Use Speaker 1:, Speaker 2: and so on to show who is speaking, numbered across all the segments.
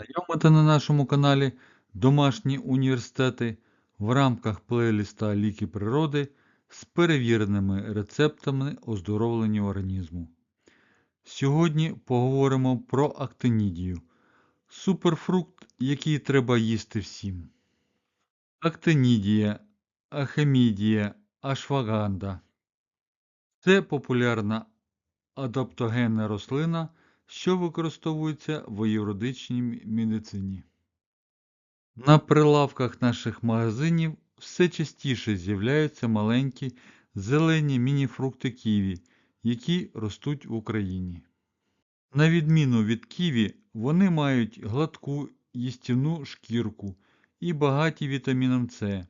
Speaker 1: Знайомити на нашому каналі домашні університети в рамках плейліста Ліки природи з перевіреними рецептами оздоровлення організму. Сьогодні поговоримо про актинідію – суперфрукт, який треба їсти всім. Актинідія, ахемідія, ашваганда – це популярна адаптогенна рослина, що використовується в аюрведичній медицині. На прилавках наших магазинів все частіше з'являються маленькі зелені міні-фрукти ківі, які ростуть в Україні. На відміну від ківі, вони мають гладку їстівну шкірку і багаті вітаміном С,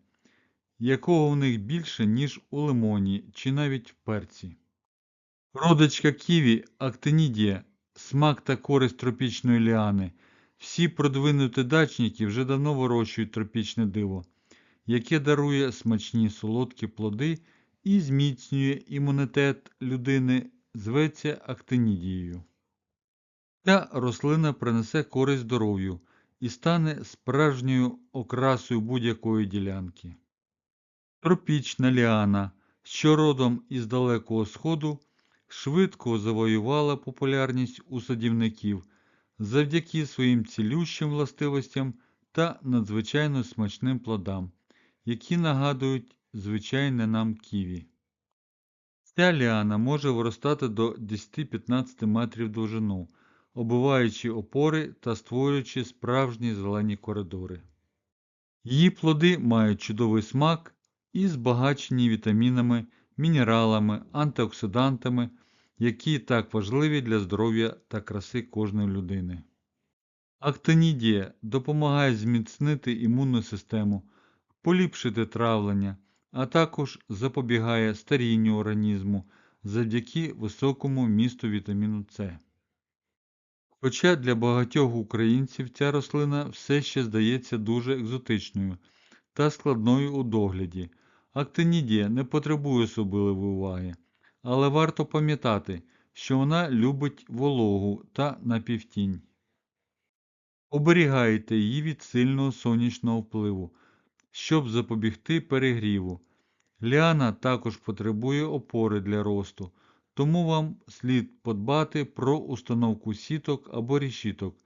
Speaker 1: якого в них більше, ніж у лимоні чи навіть в перці. Родичка ківі актинідія смак та користь тропічної ліани. Всі продвинуті дачники вже давно вирощують тропічне диво, яке дарує смачні солодкі плоди і зміцнює імунітет людини, зветься актинідією. Ця рослина принесе користь здоров'ю і стане справжньою окрасою будь-якої ділянки. Тропічна ліана, що родом із Далекого Сходу, швидко завоювала популярність у садівників завдяки своїм цілющим властивостям та надзвичайно смачним плодам, які нагадують звичайне нам ківі. Ця ліана може виростати до 10-15 метрів довжину, оббиваючи опори та створюючи справжні зелені коридори. Її плоди мають чудовий смак і збагачені вітамінами, мінералами, антиоксидантами які так важливі для здоров'я та краси кожної людини. Актинідія допомагає зміцнити імунну систему, поліпшити травлення, а також запобігає старінню організму завдяки високому місту вітаміну С. Хоча для багатьох українців ця рослина все ще здається дуже екзотичною та складною у догляді, актинідія не потребує особливої уваги але варто пам'ятати, що вона любить вологу та напівтінь. Оберігайте її від сильного сонячного впливу, щоб запобігти перегріву. Ліана також потребує опори для росту, тому вам слід подбати про установку сіток або рішіток,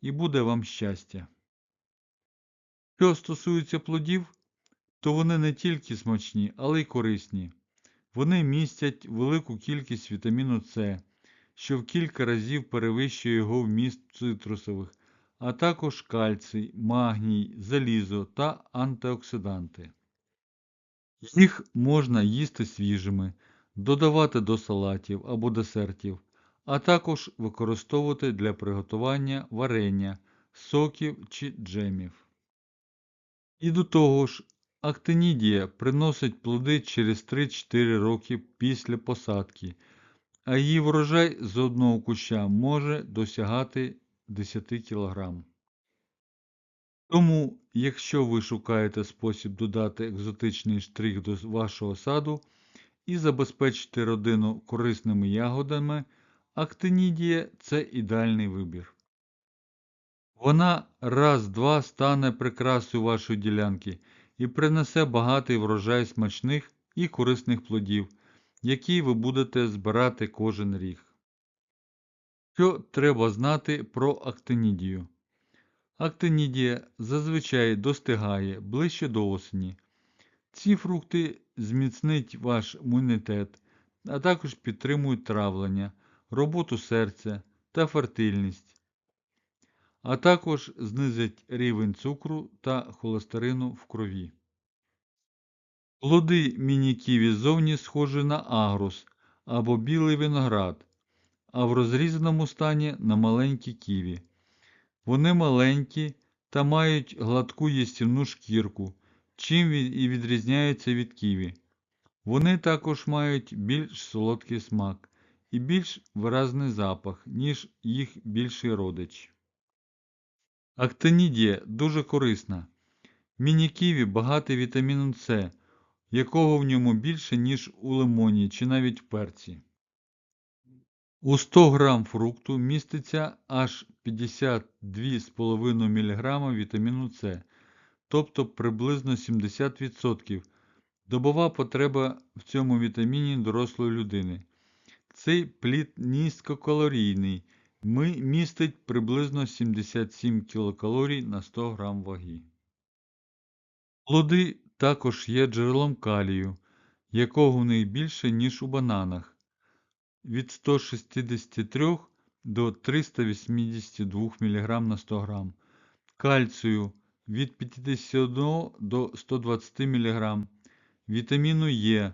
Speaker 1: і буде вам щастя. Що стосується плодів, то вони не тільки смачні, але й корисні. Вони містять велику кількість вітаміну С, що в кілька разів перевищує його вміст цитрусових, а також кальцій, магній, залізо та антиоксиданти. Їх можна їсти свіжими, додавати до салатів або десертів, а також використовувати для приготування варення, соків чи джемів. І до того ж, Актинідія приносить плоди через 3-4 роки після посадки, а її врожай з одного куща може досягати 10 кг. Тому, якщо ви шукаєте спосіб додати екзотичний штрих до вашого саду і забезпечити родину корисними ягодами, актинідія це ідеальний вибір. Вона раз-два стане прикрасою вашої ділянки і принесе багатий врожай смачних і корисних плодів, які ви будете збирати кожен рік. Що треба знати про актинідію? Актинідія зазвичай достигає ближче до осені. Ці фрукти зміцнить ваш імунітет, а також підтримують травлення, роботу серця та фертильність а також знизить рівень цукру та холестерину в крові. Плоди міні-ківі зовні схожі на агрус або білий виноград, а в розрізаному стані на маленькі ківі. Вони маленькі та мають гладку їстівну шкірку, чим і відрізняються від ківі. Вони також мають більш солодкий смак і більш виразний запах, ніж їх більший родич. Актинідія дуже корисна. Міні-ківі багатий вітаміном С, якого в ньому більше, ніж у лимоні чи навіть перці. У 100 грам фрукту міститься аж 52,5 мг вітаміну С, тобто приблизно 70% добова потреба в цьому вітаміні дорослої людини. Цей плід низькокалорійний, містить приблизно 77 кілокалорій на 100 грам ваги. Плоди також є джерелом калію, якого в них більше, ніж у бананах від 163 до 382 мг на 100 г, кальцію від 51 до 120 мг, вітаміну Е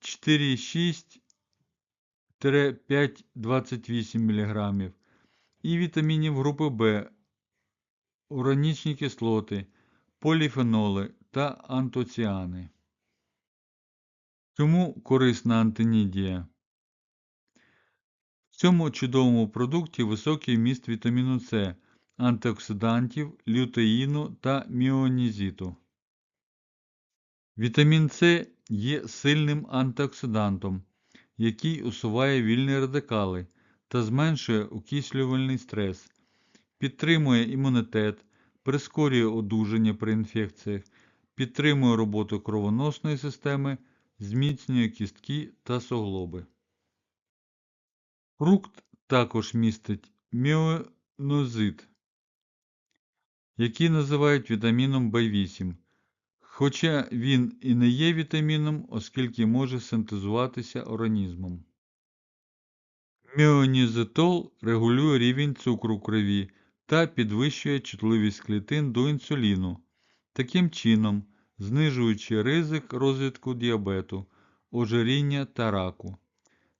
Speaker 1: 4,6-5,28 мг і вітамінів групи В, уранічні кислоти, поліфеноли та антоціани. Чому корисна антинідія? В цьому чудовому продукті високий вміст вітаміну С, антиоксидантів, лютеїну та міонізіту. Вітамін С є сильним антиоксидантом, який усуває вільні радикали та зменшує окислювальний стрес, підтримує імунітет, прискорює одужання при інфекціях, підтримує роботу кровоносної системи, зміцнює кістки та суглоби. Фрукт також містить міонозит, який називають вітаміном В8, хоча він і не є вітаміном, оскільки може синтезуватися організмом. Міонізетол регулює рівень цукру в крові та підвищує чутливість клітин до інсуліну, таким чином знижуючи ризик розвитку діабету, ожиріння та раку.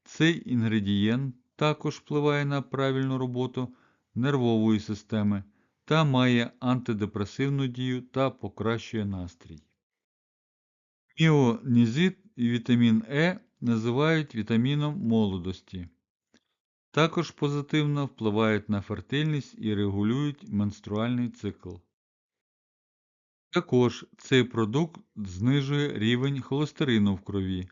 Speaker 1: Цей інгредієнт також впливає на правильну роботу нервової системи та має антидепресивну дію та покращує настрій. Міонізит і вітамін Е називають вітаміном молодості. Також позитивно впливають на фертильність і регулюють менструальний цикл. Також цей продукт знижує рівень холестерину в крові,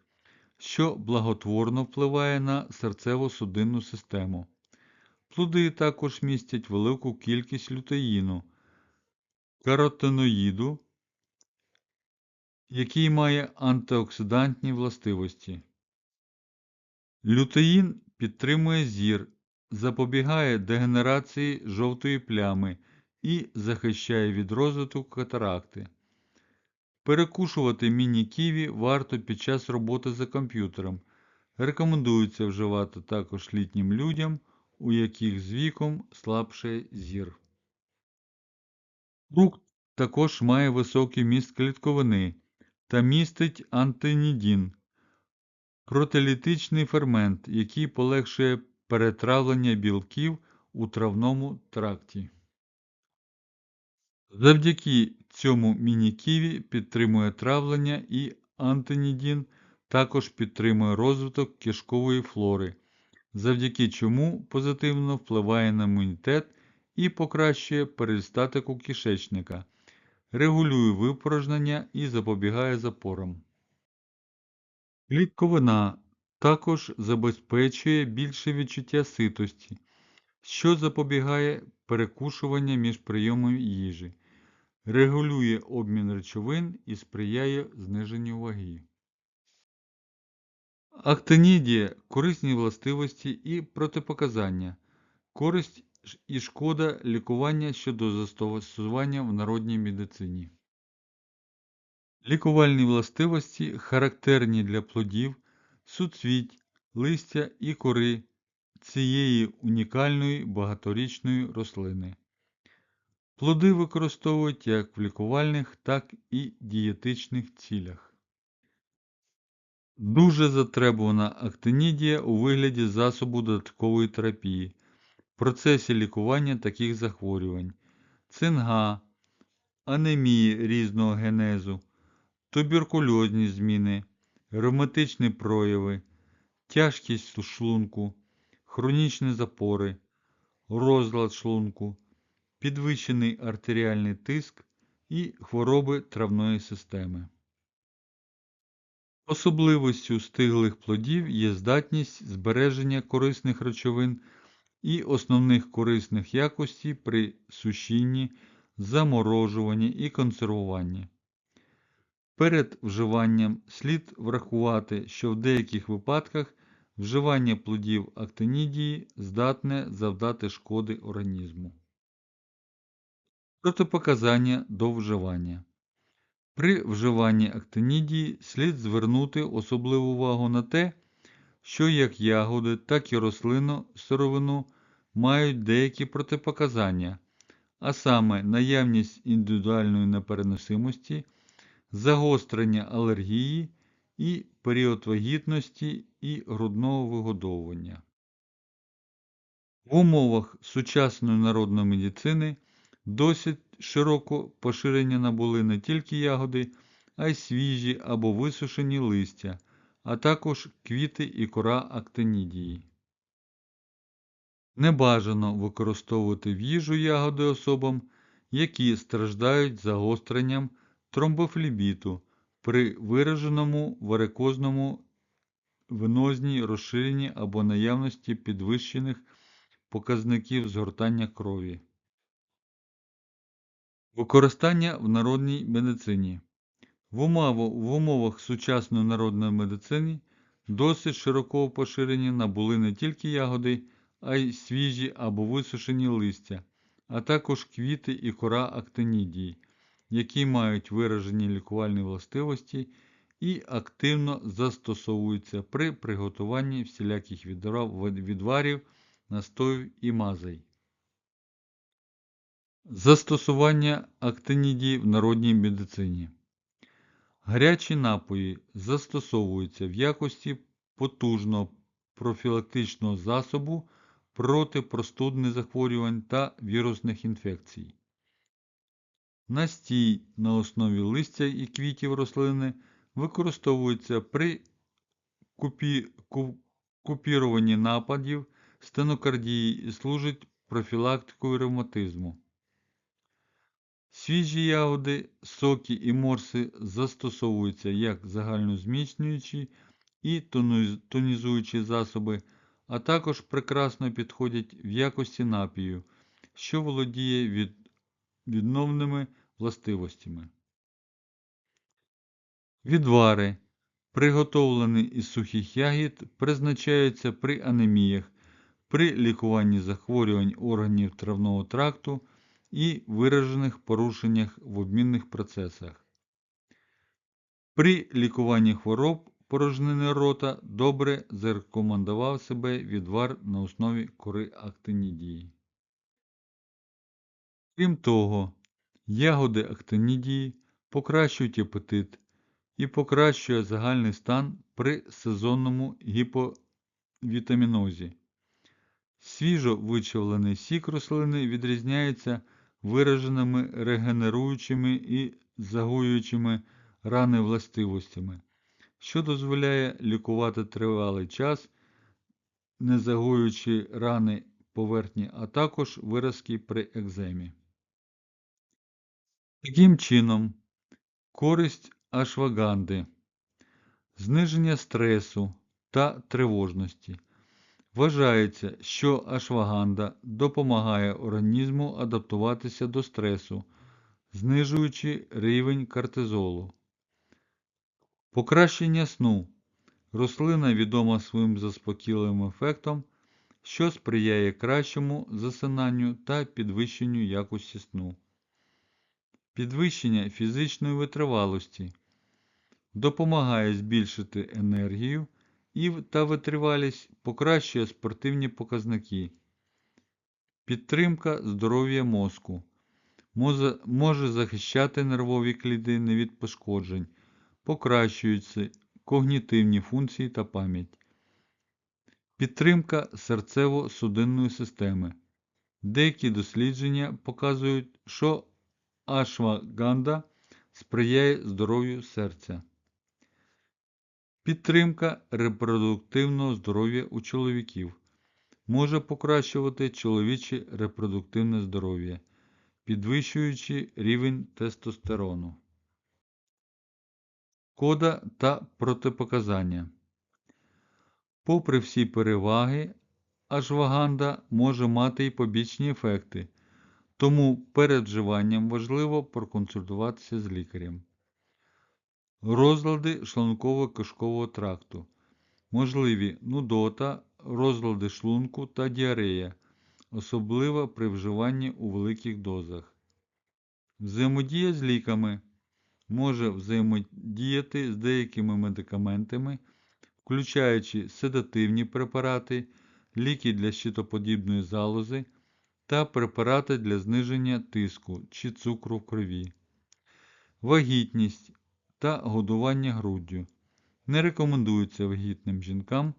Speaker 1: що благотворно впливає на серцево-судинну систему. Плоди також містять велику кількість лютеїну, каротиноїду, який має антиоксидантні властивості. Лютеїн підтримує зір, запобігає дегенерації жовтої плями і захищає від розвитку катаракти. Перекушувати міні-ківі варто під час роботи за комп'ютером. Рекомендується вживати також літнім людям, у яких з віком слабший зір. Фрукт також має високий міст клітковини та містить антинідін, протилітичний фермент, який полегшує перетравлення білків у травному тракті. Завдяки цьому міні-ківі підтримує травлення і антинідін також підтримує розвиток кишкової флори, завдяки чому позитивно впливає на імунітет і покращує перистатику кишечника, регулює випорожнення і запобігає запорам. Клітковина також забезпечує більше відчуття ситості, що запобігає перекушуванню між прийомами їжі, регулює обмін речовин і сприяє зниженню ваги. Актинідія корисні властивості і протипоказання, користь і шкода лікування щодо застосування в народній медицині. Лікувальні властивості характерні для плодів, суцвіть, листя і кори цієї унікальної багаторічної рослини. Плоди використовують як в лікувальних, так і дієтичних цілях. Дуже затребувана актинідія у вигляді засобу додаткової терапії в процесі лікування таких захворювань, цинга, анемії різного генезу, туберкульозні зміни, ревматичні прояви, тяжкість шлунку, хронічні запори, розлад шлунку, підвищений артеріальний тиск і хвороби травної системи. Особливістю стиглих плодів є здатність збереження корисних речовин і основних корисних якостей при сушінні, заморожуванні і консервуванні. Перед вживанням слід врахувати, що в деяких випадках вживання плодів актинідії здатне завдати шкоди організму. Протипоказання до вживання. При вживанні актинідії слід звернути особливу увагу на те, що як ягоди, так і рослинну сировину мають деякі протипоказання, а саме наявність індивідуальної непереносимості, загострення алергії і період вагітності і грудного вигодовування. В умовах сучасної народної медицини досить широко поширення набули не тільки ягоди, а й свіжі або висушені листя, а також квіти і кора актинідії. Небажано використовувати в їжу ягоди особам, які страждають загостренням тромбофлібіту при вираженому варикозному венозній розширенні або наявності підвищених показників згортання крові. Використання в народній медицині. В, умовах сучасної народної медицини досить широкого поширення набули не тільки ягоди, а й свіжі або висушені листя, а також квіти і кора актинідії, які мають виражені лікувальні властивості і активно застосовуються при приготуванні всіляких відварів, настоїв і мазей. Застосування актинідії в народній медицині. Гарячі напої застосовуються в якості потужного профілактичного засобу проти простудних захворювань та вірусних інфекцій. Настій на основі листя і квітів рослини використовується при купі... купіруванні нападів стенокардії і служить профілактикою ревматизму. Свіжі ягоди, соки і морси застосовуються як загальнозміцнюючі і тонізуючі засоби, а також прекрасно підходять в якості напію, що володіє від... відновними властивостями. Відвари, приготовлені із сухих ягід, призначаються при анеміях, при лікуванні захворювань органів травного тракту і виражених порушеннях в обмінних процесах. При лікуванні хвороб порожнини рота добре зарекомендував себе відвар на основі кори актинідії. Крім того, ягоди актинідії покращують апетит і покращує загальний стан при сезонному гіповітамінозі. Свіжо вичавлений сік рослини відрізняється вираженими регенеруючими і загоюючими рани властивостями, що дозволяє лікувати тривалий час, не загоюючи рани поверхні, а також виразки при екземі. Таким чином, користь ашваганди, зниження стресу та тривожності. Вважається, що ашваганда допомагає організму адаптуватися до стресу, знижуючи рівень кортизолу. Покращення сну. Рослина відома своїм заспокійливим ефектом, що сприяє кращому засинанню та підвищенню якості сну. Підвищення фізичної витривалості допомагає збільшити енергію і та витривалість покращує спортивні показники. Підтримка здоров'я мозку може, захищати нервові клітини від пошкоджень, покращуються когнітивні функції та пам'ять. Підтримка серцево-судинної системи. Деякі дослідження показують, що ашваганда сприяє здоров'ю серця. Підтримка репродуктивного здоров'я у чоловіків може покращувати чоловіче репродуктивне здоров'я, підвищуючи рівень тестостерону. шкода та протипоказання. Попри всі переваги, ашваганда може мати і побічні ефекти, тому перед вживанням важливо проконсультуватися з лікарем. Розлади шлунково-кишкового тракту. Можливі нудота, розлади шлунку та діарея, особливо при вживанні у великих дозах. Взаємодія з ліками може взаємодіяти з деякими медикаментами, включаючи седативні препарати, ліки для щитоподібної залози та препарати для зниження тиску чи цукру в крові. Вагітність та годування груддю. Не рекомендується вагітним жінкам,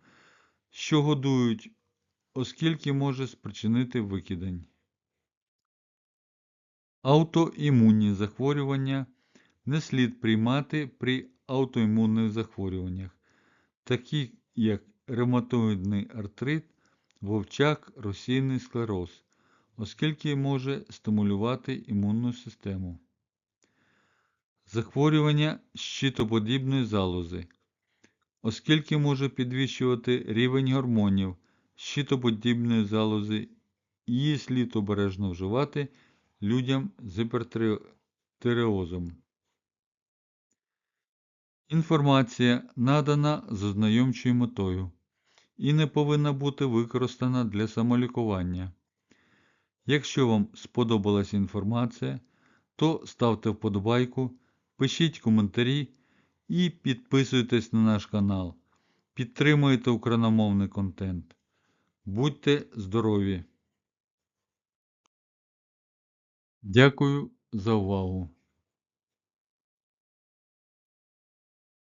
Speaker 1: що годують, оскільки може спричинити викидень. Аутоімунні захворювання не слід приймати при аутоімунних захворюваннях, таких як ревматоїдний артрит, вовчак, розсійний склероз, оскільки може стимулювати імунну систему. Захворювання щитоподібної залози, оскільки може підвищувати рівень гормонів щитоподібної залози, її слід обережно вживати людям з гіпертиреозом. Інформація надана з ознайомчою метою і не повинна бути використана для самолікування. Якщо вам сподобалась інформація, то ставте вподобайку, пишіть коментарі і підписуйтесь на наш канал. Підтримуйте україномовний контент. Будьте здорові! Дякую за увагу!